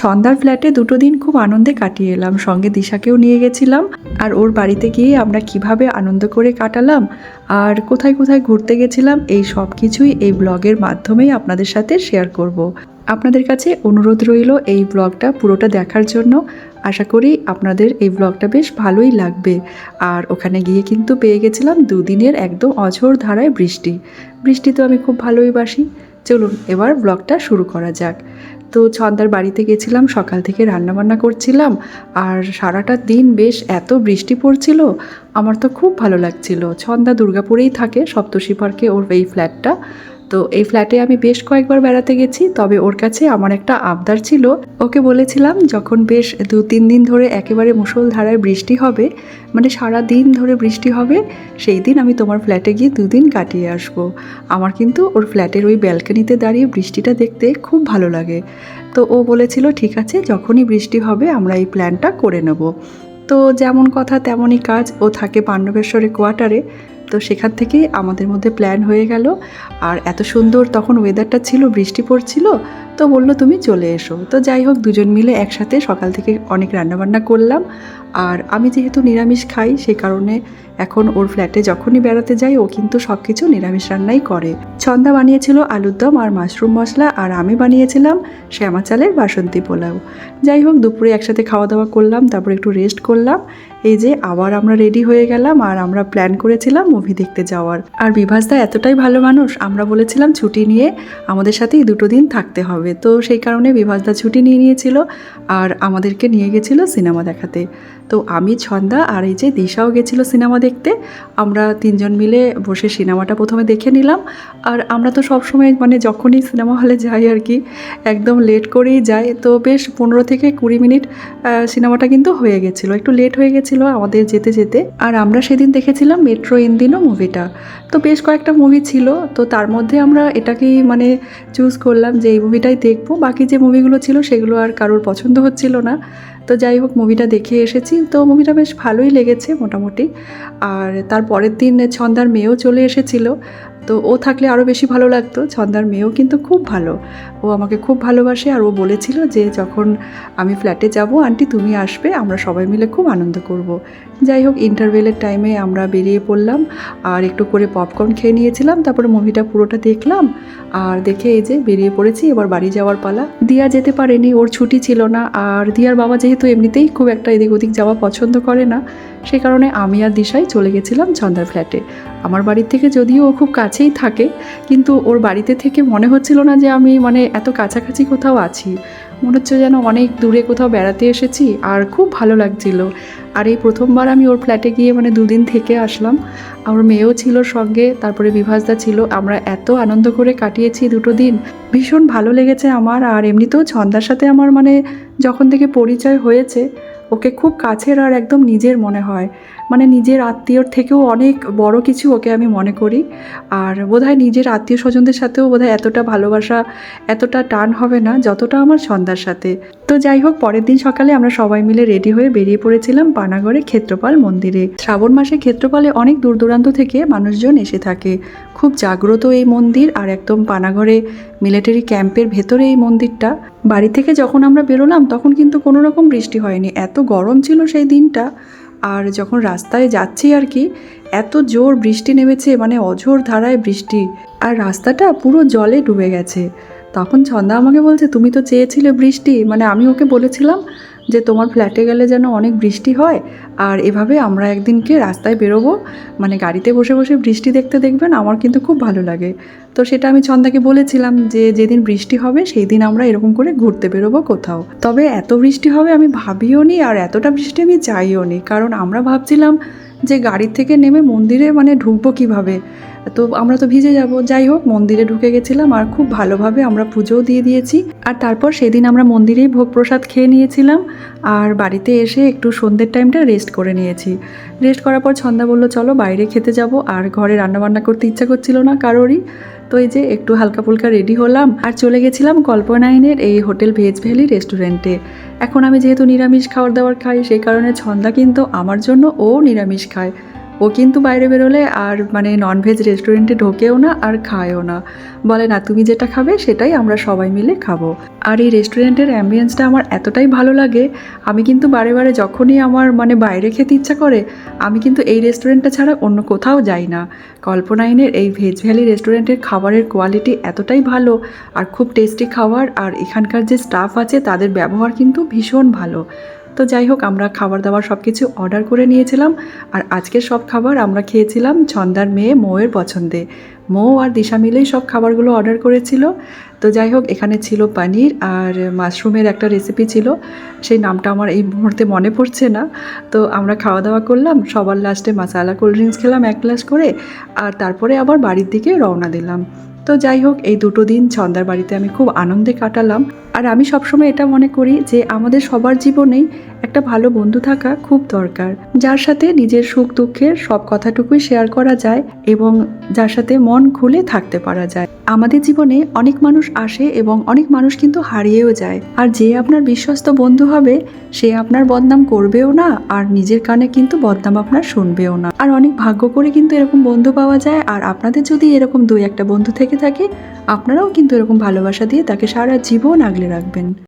ছন্দার ফ্ল্যাটে দুটো দিন খুব আনন্দে কাটিয়ে এলাম। সঙ্গে দিশাকেও নিয়ে গেছিলাম। আর ওর বাড়িতে গিয়ে আমরা কীভাবে আনন্দ করে কাটালাম আর কোথায় কোথায় ঘুরতে গেছিলাম, এই সব কিছুই এই ব্লগের মাধ্যমেই আপনাদের সাথে শেয়ার করব। আপনাদের কাছে অনুরোধ রইল এই ব্লগটা পুরোটা দেখার জন্য। আশা করি আপনাদের এই ব্লগটা বেশ ভালোই লাগবে। আর ওখানে গিয়ে কিন্তু পেয়ে গেছিলাম দুদিনের একদম অঝোর ধারায় বৃষ্টি। বৃষ্টি তো আমি খুব ভালোই বাসি। চলুন এবার ব্লগটা শুরু করা যাক। তো ছন্দার বাড়িতে গেছিলাম, সকাল থেকে রান্নাবান্না করছিলাম আর সারাটা দিন বেশ এত বৃষ্টি পড়ছিল, আমার তো খুব ভালো লাগছিল। ছন্দা দুর্গাপুরেই থাকে, সপ্তশী পার্কে ওর এই ফ্ল্যাটটা তো এই ফ্ল্যাটে আমি বেশ কয়েকবার বেড়াতে গেছি, তবে ওর কাছে আমার একটা আবদার ছিল। ওকে বলেছিলাম, যখন বেশ দু তিন দিন ধরে একেবারে মুষলধারায় বৃষ্টি হবে মানে সারা দিন ধরে বৃষ্টি হবে, সেই দিন আমি তোমার ফ্ল্যাটে গিয়ে দুদিন কাটিয়ে আসব। আমার কিন্তু ওর ফ্ল্যাটের ওই ব্যালকনিতে দাঁড়িয়ে বৃষ্টিটা দেখতে খুব ভালো লাগে। তো ও বলেছিল, ঠিক আছে, যখনই বৃষ্টি হবে, আমরা এই প্ল্যানটা করে নেব। তো যেমন কথা, তেমনই কাজ। ও থাকে পাণ্ডবেশ্বরের কোয়ার্টারে তো সেখান থেকেই আমাদের মধ্যে প্ল্যান হয়ে গেল। আর এত সুন্দর তখন ওয়েদারটা ছিল, বৃষ্টি পড়ছিল তো বলল তুমি চলে এসো। তো যাই হোক, দুজন মিলে একসাথে সকাল থেকে অনেক রান্নাবান্না করলাম। আর আমি যেহেতু নিরামিষ খাই সেই কারণে এখন ওর ফ্ল্যাটে যখনই বেড়াতে যাই, ও কিন্তু সব কিছু নিরামিষ রান্নাই করে। ছন্দা বানিয়েছিল আলুর দম আর মাশরুম মশলা, আর আমি বানিয়েছিলাম শ্যামা চালের বাসন্তী পোলাও। যাই হোক, দুপুরে একসাথে খাওয়া দাওয়া করলাম, তারপর একটু রেস্ট করলাম। এই যে আবার আমরা রেডি হয়ে গেলাম, আর আমরা প্ল্যান করেছিলাম মুভি দেখতে যাওয়ার। আর বিভাসদা এতটাই ভালো মানুষ, আমরা বলেছিলাম ছুটি নিয়ে আমাদের সাথে এই দুটো দিন থাকতে হবে। তো সেই কারণে বিভাসদা ছুটি নিয়ে নিয়েছিল আর আমাদেরকে নিয়ে গেছিল সিনেমা দেখাতে। তো আমি, ছন্দা আর এই যে দিশাও গেছিল সিনেমা দেখতে, আমরা তিনজন মিলে বসে সিনেমাটা প্রথমে দেখে নিলাম। আর আমরা তো সবসময় মানে যখনই সিনেমা হলে যাই আর কি, একদম লেট করেই যাই। তো বেশ পনেরো থেকে কুড়ি মিনিট সিনেমাটা কিন্তু হয়ে গেছিল। একটু লেট হয়ে গেছিল আমাদের যেতে যেতে। আর আমরা সেদিন দেখেছিলাম মেট্রো ইন্দিনো মুভিটা। তো বেশ কয়েকটা মুভি ছিল। তো তার মধ্যে আমরা এটাকেই মানে চুজ করলাম যে এই মুভিটাই দেখব। বাকি যে মুভিগুলো ছিল সেগুলো আর কারোর পছন্দ হচ্ছিল না। তো যাই হোক, মুভিটা দেখে এসেছি। তো মুভিটা বেশ ভালোই লেগেছে মোটামুটি। আর তার পরের দিন ছন্দার মেয়েও চলে এসেছিল। তো ও থাকলে আরও বেশি ভালো লাগতো। ছন্দার মেয়েও কিন্তু খুব ভালো। ও আমাকে খুব ভালোবাসে আর ও বলেছিল যে যখন আমি ফ্ল্যাটে যাব, আন্টি তুমি আসবে, আমরা সবাই মিলে খুব আনন্দ করব। যাই হোক ইন্টারভেলের টাইমে আমরা বেরিয়ে পড়লাম আর একটু করে পপকর্ন খেয়ে নিয়েছিলাম, তারপরে মুভিটা পুরোটা দেখলাম আর দেখে এই যে বেরিয়ে পড়েছি, এবার বাড়ি যাওয়ার পালা। দিয়া যেতে পারেনি, ওর ছুটি ছিল না আর দিয়ার বাবা যেহেতু এমনিতেই খুব একটা এদিক ওদিক যাওয়া পছন্দ করে না সেই কারণে আমি আর দিশাই চলে গেছিলাম ছন্দার ফ্ল্যাটে। আমার বাড়ির থেকে যদিও ও খুব কাছেই থাকে, কিন্তু ওর বাড়িতে থেকে মনে হচ্ছিল না যে আমি মানে এত কাছাকাছি কোথাও আছি। মনে হচ্ছে যেন অনেক দূরে কোথাও বেড়াতে এসেছি আর খুব ভালো লাগছিল। আর এই প্রথমবার আমি ওর ফ্ল্যাটে গিয়ে মানে দুদিন থেকে আসলাম। আমার মেয়েও ছিল সঙ্গে, তারপরে বিভাসদা ছিল। আমরা এত আনন্দ করে কাটিয়েছি দুটো দিন। ভীষণ ভালো লেগেছে আমার, আর এমনিতেও ছন্দার সাথে আমার মানে যখন থেকে পরিচয় হয়েছে ওকে খুব কাছের আর একদম নিজের মনে হয়। মানে নিজের আত্মীয়র থেকেও অনেক বড় কিছু ওকে আমি মনে করি। আর বোধহয় নিজের আত্মীয় স্বজনদের সাথেও বোধহয় এতটা ভালোবাসা, এতটা টান হবে না যতটা আমার সন্ধ্যার সাথে। তো যাই হোক, পরের দিন সকালে আমরা সবাই মিলে রেডি হয়ে বেরিয়ে পড়েছিলাম পানাগড়ে ক্ষেত্রপাল মন্দিরে। শ্রাবণ মাসে ক্ষেত্রপালে অনেক দূর দূরান্ত থেকে মানুষজন এসে থাকে। খুব জাগ্রত এই মন্দির আর একদম পানাঘরে মিলিটারি ক্যাম্পের ভেতরে এই মন্দিরটা। বাড়ি থেকে যখন আমরা বেরোলাম, তখন কিন্তু কোনো রকম বৃষ্টি হয়নি। এত গরম ছিল সেই দিনটা। আর যখন রাস্তায় যাচ্ছি আর কি, এত জোর বৃষ্টি নেমেছে মানে অঝোর ধারায় বৃষ্টি। আর রাস্তাটা পুরো জলে ডুবে গেছে। তখন ছন্দা আমাকে বলছে, তুমি তো চেয়েছিলে বৃষ্টি। মানে আমি ওকে বলেছিলাম যে তোমার ফ্ল্যাটে গেলে যেন অনেক বৃষ্টি হয়, আর এভাবে আমরা একদিনকে রাস্তায় বেরোবো। মানে গাড়িতে বসে বসে বৃষ্টি দেখতে দেখবেন, আমার কিন্তু খুব ভালো লাগে। তো সেটা আমি ছন্দাকে বলেছিলাম যে, যেদিন বৃষ্টি হবে সেই দিন আমরা এরকম করে ঘুরতে বেরোবো কোথাও। তবে এত বৃষ্টি হবে আমি ভাবিও নি, আর এতটা বৃষ্টি আমি চাইও নি। কারণ আমরা ভাবছিলাম যে গাড়ির থেকে নেমে মন্দিরে মানে ঢুকবো কীভাবে? তো আমরা তো ভিজে যাব। যাই হোক, মন্দিরে ঢুকে গেছিলাম আর খুব ভালোভাবে আমরা পুজোও দিয়ে দিয়েছি। আর তারপর সেদিন আমরা মন্দিরেই ভোগ প্রসাদ খেয়ে নিয়েছিলাম। আর বাড়িতে এসে একটু সন্ধ্যের টাইমটা রেস্ট করে নিয়েছি। রেস্ট করার পর ছন্দা বলল, চলো বাইরে খেতে যাব। আর ঘরে রান্নাবান্না করতে ইচ্ছা করছিল না কারোরই। তো এই যে একটু হালকা ফুলকা রেডি হলাম। আর চলে গেছিলাম কল্পনাইনের এই হোটেল ভেজ ভ্যালি রেস্টুরেন্টে। এখন আমি যেহেতু নিরামিষ খাবার দাবার খাই, সেই কারণে ছন্দা কিন্তু আমার জন্য ও নিরামিষ খায়। ও কিন্তু বাইরে বেরোলে আর মানে ননভেজ রেস্টুরেন্টে ঢোকেও না আর খায়ও না। বলে, না, তুমি যেটা খাবে সেটাই আমরা সবাই মিলে খাব। আর এই রেস্টুরেন্টের অ্যাম্বিয়েন্সটা আমার এতটাই ভালো লাগে, আমি কিন্তু বারে বারে যখনই আমার মানে বাইরে খেতে ইচ্ছা করে, আমি কিন্তু এই রেস্টুরেন্টটা ছাড়া অন্য কোথাও যাই না। কল্পনাইনের এই ভেজ ভ্যালি রেস্টুরেন্টের খাবারের কোয়ালিটি এতটাই ভালো আর খুব টেস্টি খাবার, আর এখানকার যে স্টাফ আছে তাদের ব্যবহার কিন্তু ভীষণ ভালো। তো যাই হোক, আমরা খাবার দাবার সব কিছু অর্ডার করে নিয়েছিলাম। আর আজকের সব খাবার আমরা খেয়েছিলাম ছন্দার মেয়ে মৌয়ের পছন্দে। মৌ আর দিশা মিলেই সব খাবারগুলো অর্ডার করেছিল। তো যাই হোক, এখানে ছিল পনির আর মাশরুমের একটা রেসিপি ছিল। সেই নামটা আমার এই মুহূর্তে মনে পড়ছে না। তো আমরা খাওয়া দাওয়া করলাম, সবার লাস্টে মশালা কোল্ড ড্রিঙ্কস খেলাম এক গ্লাস করে। আর তারপরে আবার বাড়ির দিকে রওনা দিলাম। তো যাই হোক, এই দুটো দিন ছন্দার বাড়িতে আমি খুব আনন্দে কাটালাম। আর আমি সবসময় এটা মনে করি যে, আমাদের সবার জীবনেই একটা ভালো বন্ধু থাকা খুব দরকার। যার সাথে নিজের সুখ দুঃখের সব কথাটুকুই শেয়ার করা যায় এবং যার সাথে মন খুলে থাকতে পারা যায়। আমাদের জীবনে অনেক মানুষ আসে এবং অনেক মানুষ কিন্তু হারিয়েও যায়। আর যে আপনার বিশ্বস্ত বন্ধু হবে, সে আপনার বদনাম করবেও না, আর নিজের কানে কিন্তু বদনাম আপনার শুনবেও না। আর অনেক ভাগ্য করে কিন্তু এরকম বন্ধু পাওয়া যায়, আর আপনাদের যদি এরকম দুই একটা বন্ধু থেকে থাকে আপনারাও কিন্তু এরকম ভালোবাসা দিয়ে তাকে সারা জীবন আগলে রাখবেন।